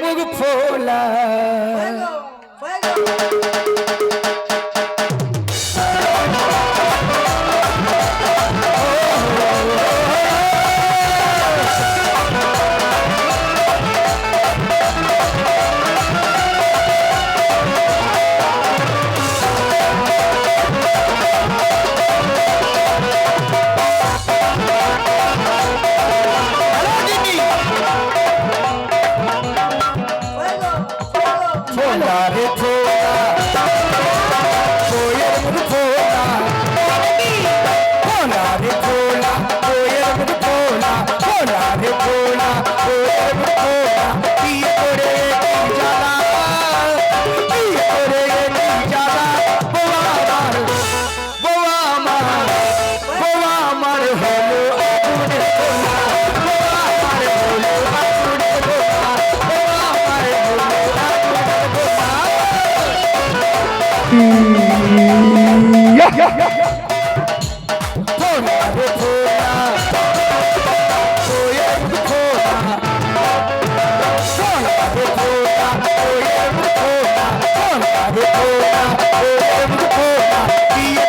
Fuego, fuego. Oh,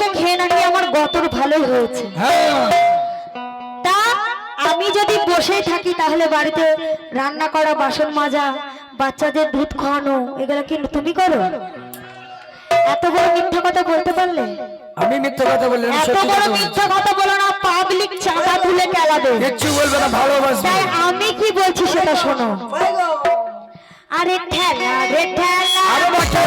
পয়সা খেয়ে না নিয়ে আমার গতর ভালো হয়েছে। হ্যাঁ। তা আমি যদি বসে থাকি তাহলে বাড়িতে রান্না করা বাসন মাজা বাচ্চাদের দুধ খাওয়ানো এগুলো কি তুমি করো? এত বড় মিথ্যা কথা বলতে পারলে? আমি মিথ্যা কথা বললাম এত বড় মিথ্যা কথা বলো না পাবলিক চাঁদা তুলে খেলাবে কিছু বলবে না ভালোবাসবে। তাই আমি কি বলছি সেটা শোনো। আরে ঠেলা রে ঠেলা। আরে বাচ্চা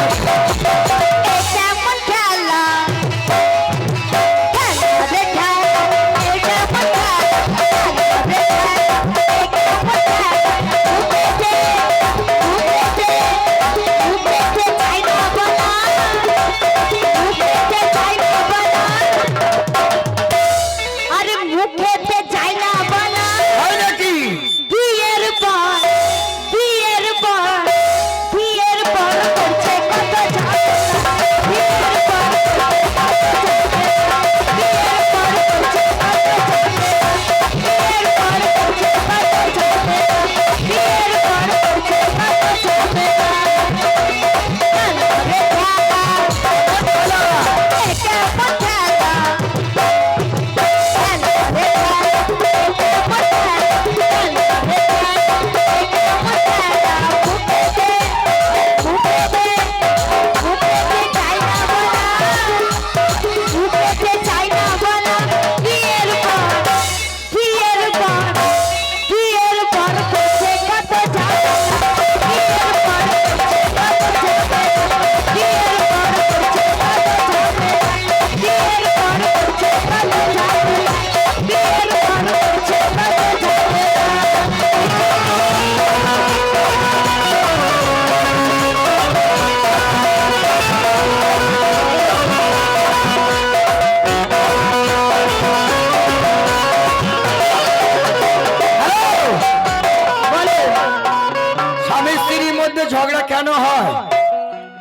কেন হয়?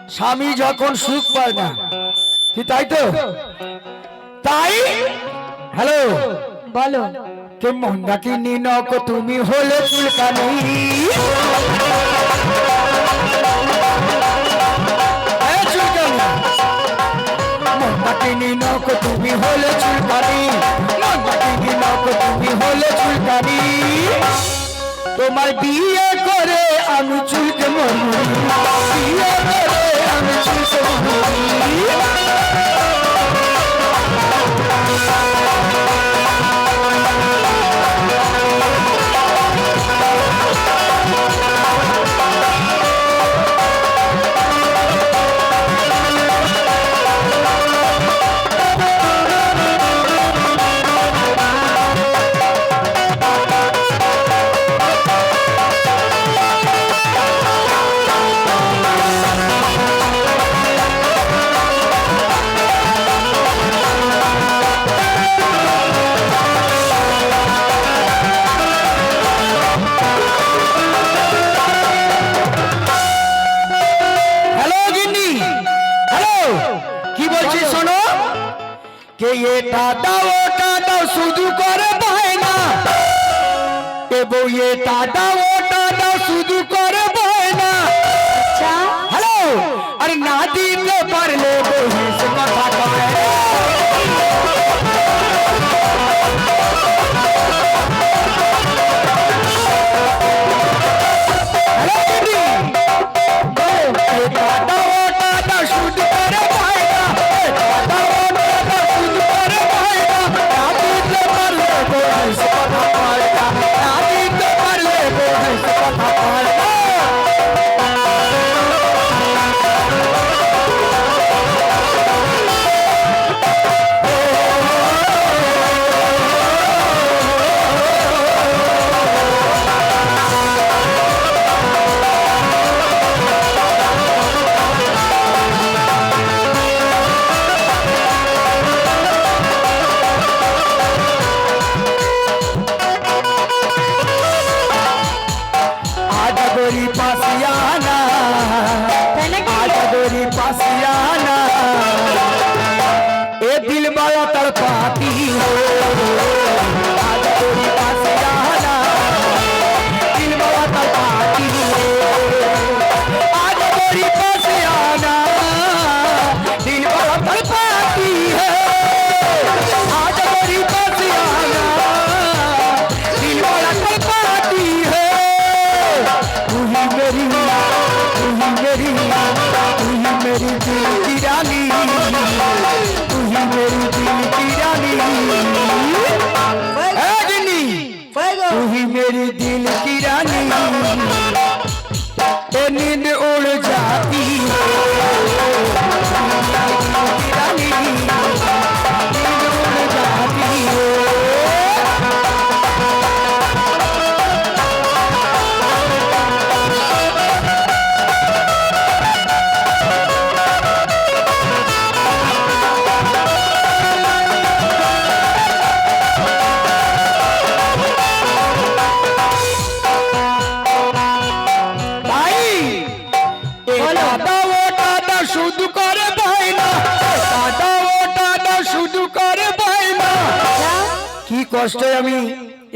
স্বামী যখন সুখ পায় না কি তাই তো? তাই? হ্যালো? বলো। কে মন্দাকি হ্যাঁ, নিনক তুমি হলে চুলকানি। মন্দাকি নিনক তুমি হলে চুলকানি। মন্দাকি নিনক তুমি হলে চুলকানি। তোমার বিয়ে করে আমি চুলকে মরু বিয়ে করে আমি চুলকে মরু तड़पाती हो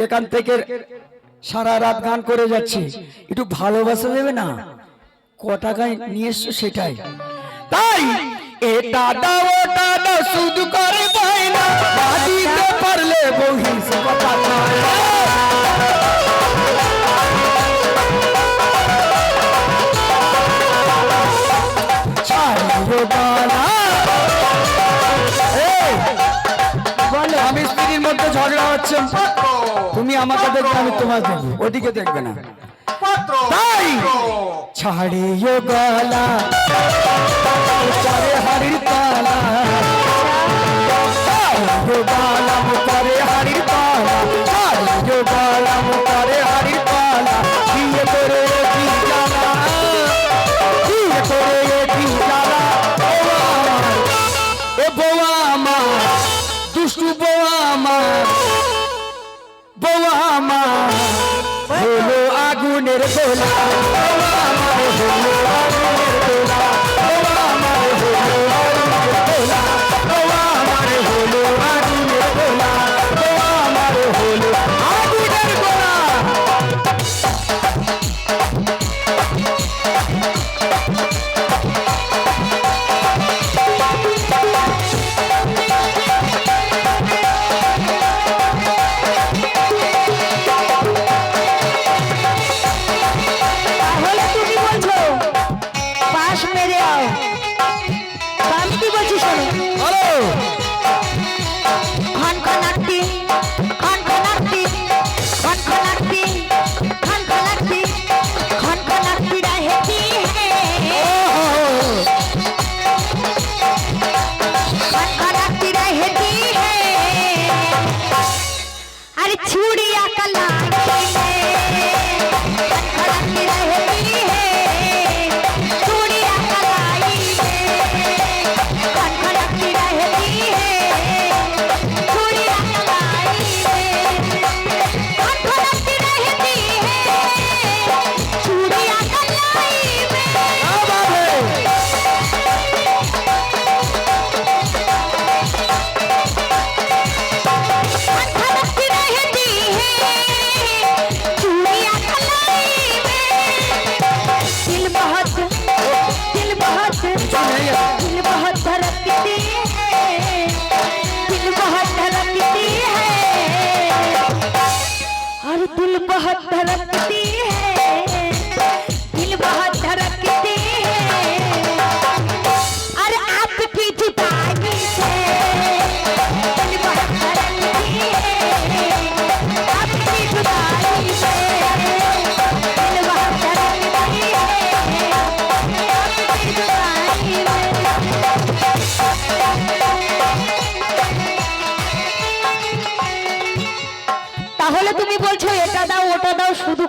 এখান থেকে সারা রাত গান করে যাচ্ছি। একটু ভালোবাসা দেবে না? ক টাকায় নিয়ে এসছো সেটাই। তাই এটা দাও ওটা দাও শুধু করে না পারলে বহি কথা চাই মধ্যে ঝগড়া হচ্ছে। তুমি আমাকে দেখবে, আমি তোমার দেখব। ওদিকে দেখবে না। তাই ছাড়িও গলা চারে তালা। আমার হলো আগুনের গোলা।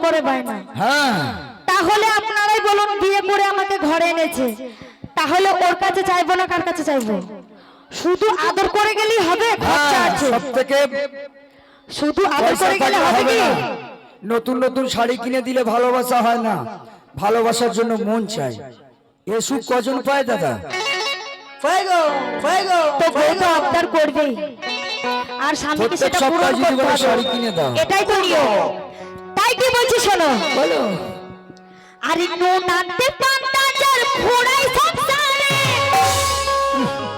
করে বায়না হ্যাঁ। তাহলে আপনারাই বলুন বিয়ে করে আমাকে ঘরে এনেছে। তাহলে ওর কাছে চাইব না কার কাছে চাইব? শুধু আদর করে গেলেই হবে খরচা আছে। সব থেকে শুধু আদর করে গেলে হবে কি? নতুন নতুন শাড়ি কিনে দিলে ভালোবাসা হয় না। ভালোবাসার জন্য মন চাই এ সুখ কজন পায় দাদা? তো বউ তো আবদার করবেই। আর স্বামীকে সেটা পূরণ করতে বলে হবে। শাড়ি কিনে দাও। এটাই তো নিয়ম। তাই কি বলছি শোনো। বলো। আরে নো নাতে পান্তা যার ফোড়াই সংসারে।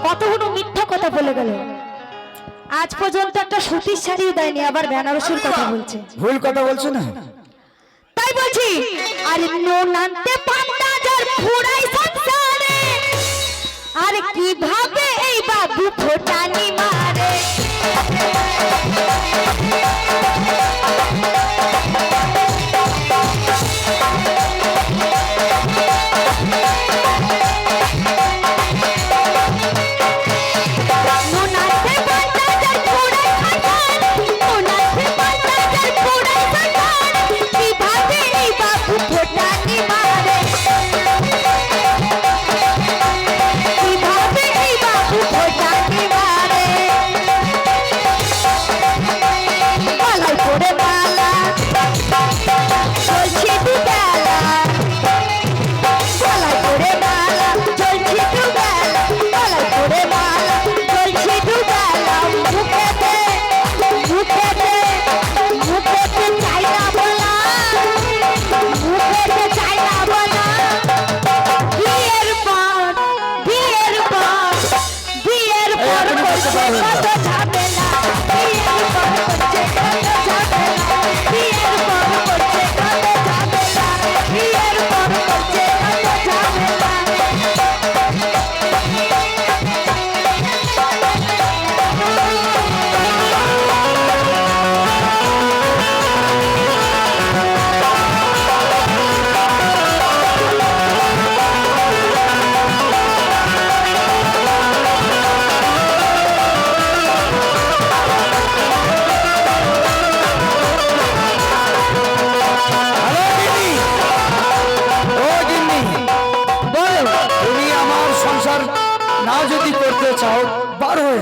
কতগুলো মিথ্যা কথা বলে গেল। আজ পর্যন্ত একটা সুতির শাড়িও দেয়নি আবার বেনারসির কথা বলছে। ভুল কথা বলছো না? তাই বলছি আরে নো নাতে পান্তা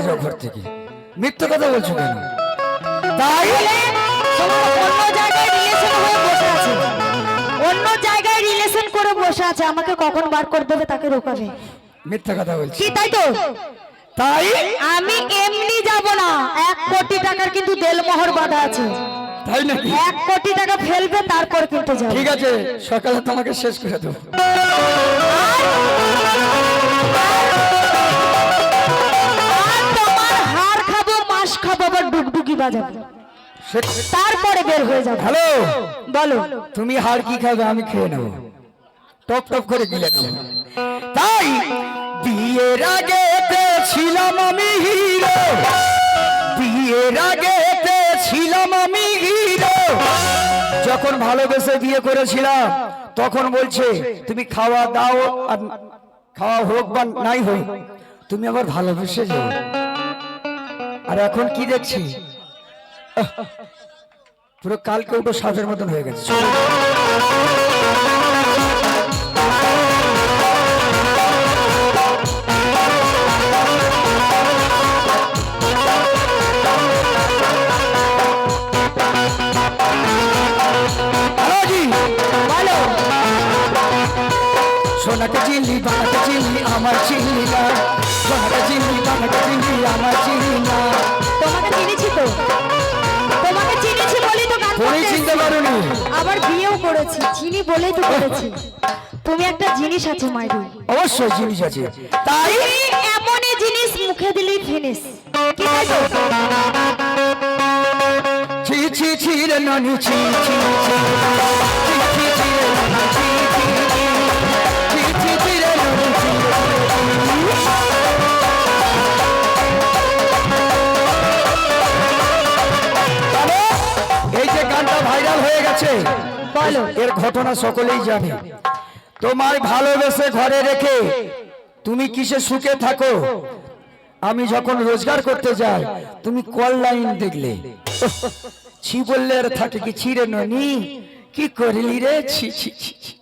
যাও ঘর থেকে? মিথ্যে কথা বলছো কেন? তাই? অন্য জায়গায় রিলেশন হয়ে বসে আছে। অন্য জায়গায় রিলেশন করে বসে আছে আমাকে কখন বার করে দেবে তাকে রোকাবে? মিথ্যে কথা বলছি। কি তাই তো? তাই? আমি এমনি যাব না। এক কোটি টাকার কিন্তু দেলমোহর বাঁধা আছে। তাই নাকি? এক কোটি টাকা ফেলবে তারপর কিন্তু যাবে। ঠিক আছে সকালে তোমাকে শেষ করে দেবো। বাজাবো। তারপরে বের হয়ে যাব। হ্যালো? বলো। তুমি হার কি খাবে আমি খেয়ে নেব। টপ টপ করে গিলে নেব। তাই বিয়ের আগে ছিলাম আমি হিরো। বিয়ের আগে ছিলাম আমি হিরো। যখন ভালোবেসে বিয়ে করেছিলাম তখন বলছে তুমি খাওয়া দাও আর খাওয়া হোক বা নাই হোক তুমি আবার ভালোবেসে যাও। আর এখন কি দেখছি? পুরো কালকে উঠো সাজের মতন হয়ে গেছে। সোনাকে চিনলি বানাকে চিনলি আমার চিনলি না পারোনি আবার বিয়েও করেছি চিনি বলেই তো করেছি। তুমি একটা জিনিস আছে মাইরি। অবশ্যই জিনিস আছে। তাই এমনই জিনিস মুখে দিলেই ফিনিশ কি তাই তো? ছি ছি ছি রে ননি ছি ছি ছি। ছি ছি রে ননি ছি। গানটা ভাইরাল হয়ে গেছে। বলো। এর ঘটনা সকলেই জানে। তোমার ভালোবেসে ঘরে রেখে তুমি কিসে সুখে থাকো? আমি যখন রোজগার করতে যাই তুমি কল লাইন দেখলে। ছি বললে আর থাকে কি ছিঁড়ে ননি কি করলি রে? ছি ছি ছি ছি,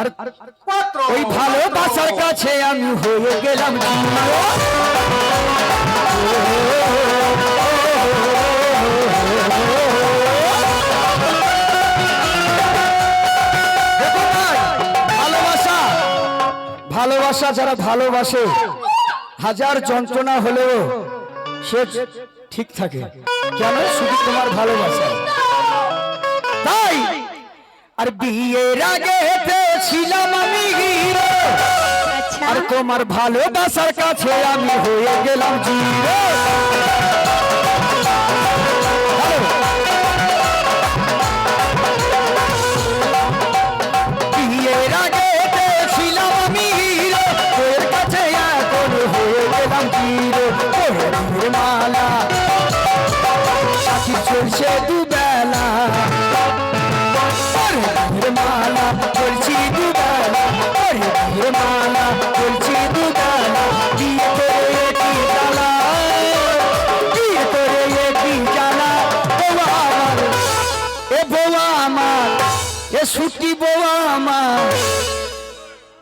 আর ওই ভালোবাসার কাছে আমি হয়ে গেলাম। ভালোবাসা। ভালোবাসা যারা ভালোবাসে হাজার যন্ত্রণা হলেও সে ঠিক থাকে। কেন? শুধু তোমার ভালোবাসা। আর বিয়ের আগে ছিলাম আমি হিরো। আচ্ছা। আর তোমার ভালোবাসার কাছে আমি হয়ে গেলাম জিরো।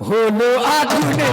হলো আগুনে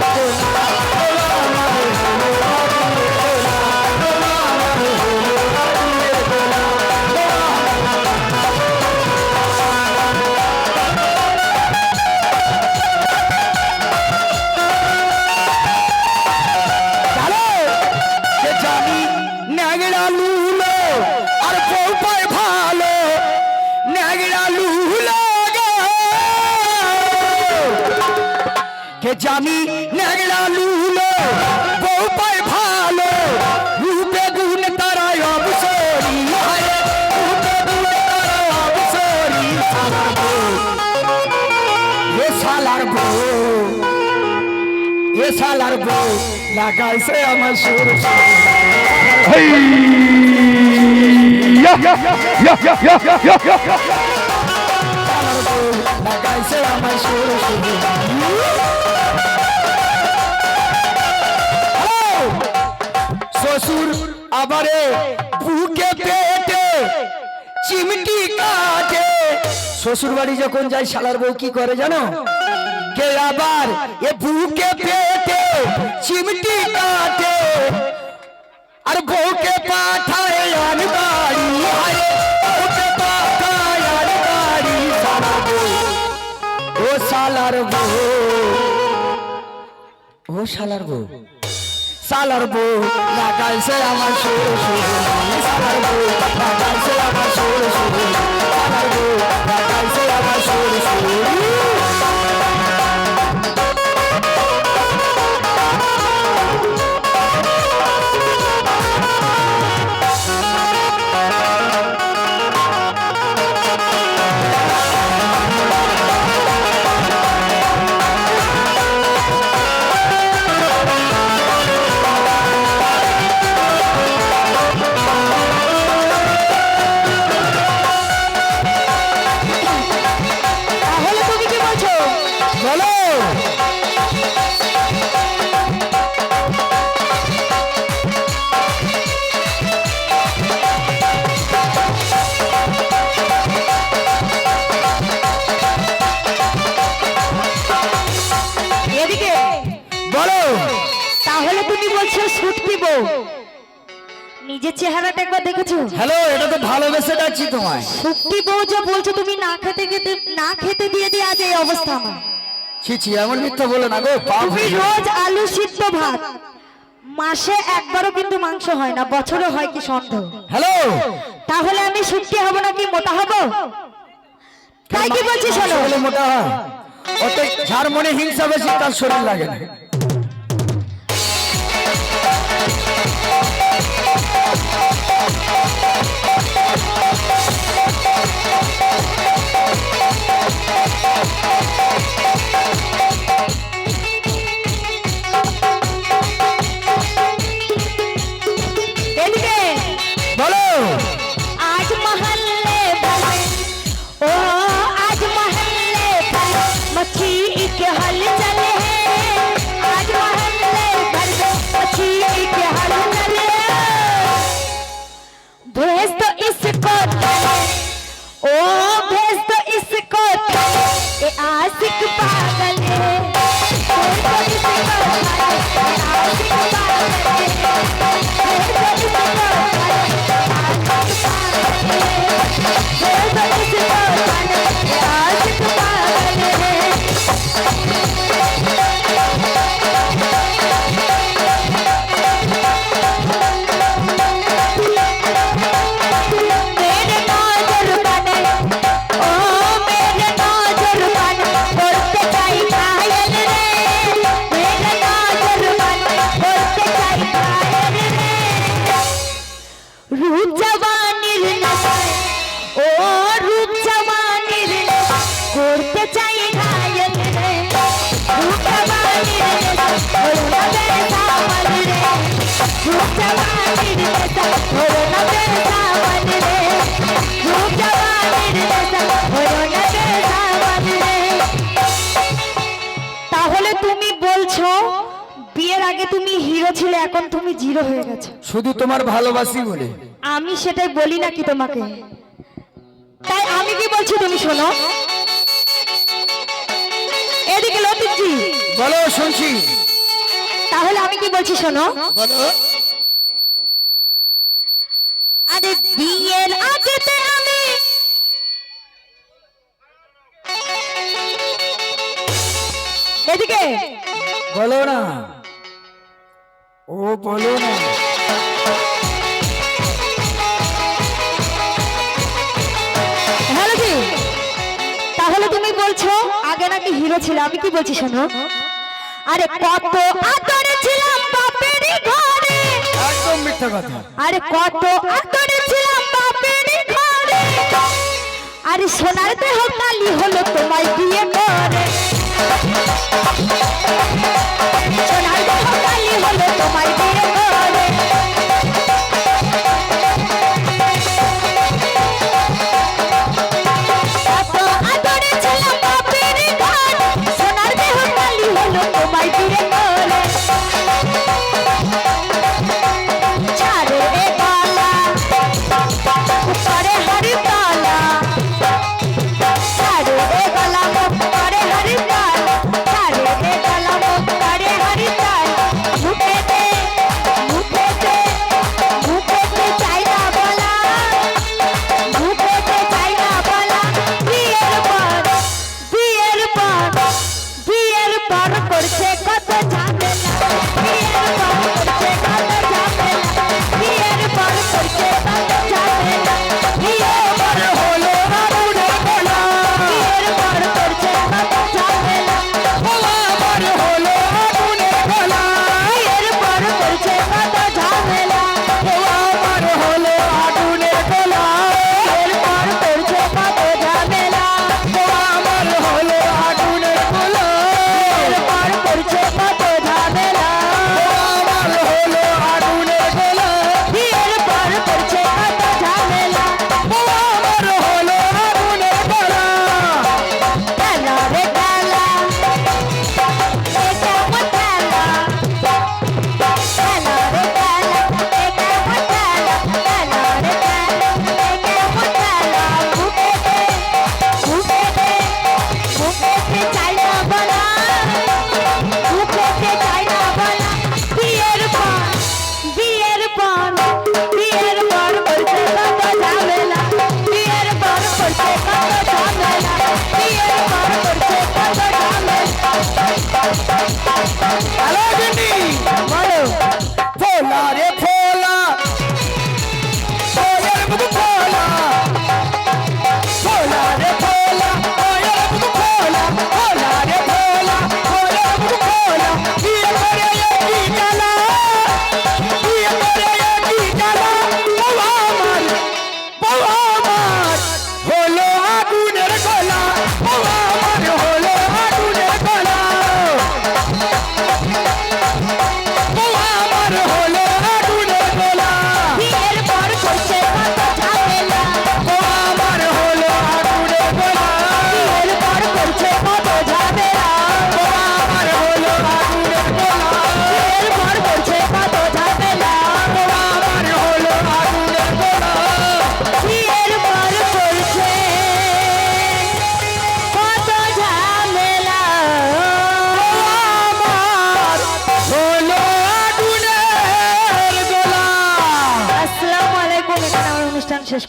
শ্বশুর আবারে বুকে পেটে চিমটি কাটে। শ্বশুর বাড়ি যখন যাই শালার বউ কি করে জানো? কে আবার এ বুকে পেটে চিমটি কাটে। আর বউকে ও শালার বউ। ও শালার বউ। শালার বউ আমার সুর সুর শালার বউ লাগাইছে আমার সুর সুর শালার বউ ছি ছি এমন মিথ্যা বলো না গো তুমি রোজ আলু সিদ্ধ ভাত। মাসে একবারও কিন্তু মাংস হয় না বছরে হয় কি সন্দেহ? হ্যালো? তাহলে আমি শুটকি হব নাকি মোটা হব? তাই কি বলছি শোনো বলে মোটা হয়? ওতে যার মনে হিংসা বেশি তার শরীর লাগে না। তুমি বলছো বিয়ের আগে তুমি হিরো ছিলে এখন তুমি জিরো হয়ে গেছো। শুধু তোমার ভালোবাসি বলে। আমি সেটাই বলি নাকি তোমাকে? তাই আমি কি বলছি তুমি শোনো? এদিকে লতিজি বলো শুনছি। তাহলে আমি কি বলছি শোনো? বলো। আরে বিয়ের আগেতে আমি এদিকে। বলো না। ও বলো না। তাহলে তুমি বলছো আগে নাকি হিরো ছিল আমি কি বলছি শোনো? আরে কত আদরে ছিলাম বাপের ঘরে একদম মিথ্যা কথা। আরে কত আতরে ছিলাম বাপের ঘরে। আরে সোনার দেহ কালি হলো তোমায় বিয়ে করে সোনার দেহ কালি হলো তোমায়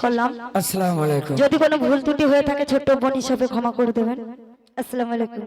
করলাম। আসসালামু আলাইকুম। যদি কোনো ভুল ত্রুটি হয়ে থাকে ছোট্ট বোন হিসাবে ক্ষমা করে দেবেন। আসসালামু আলাইকুম।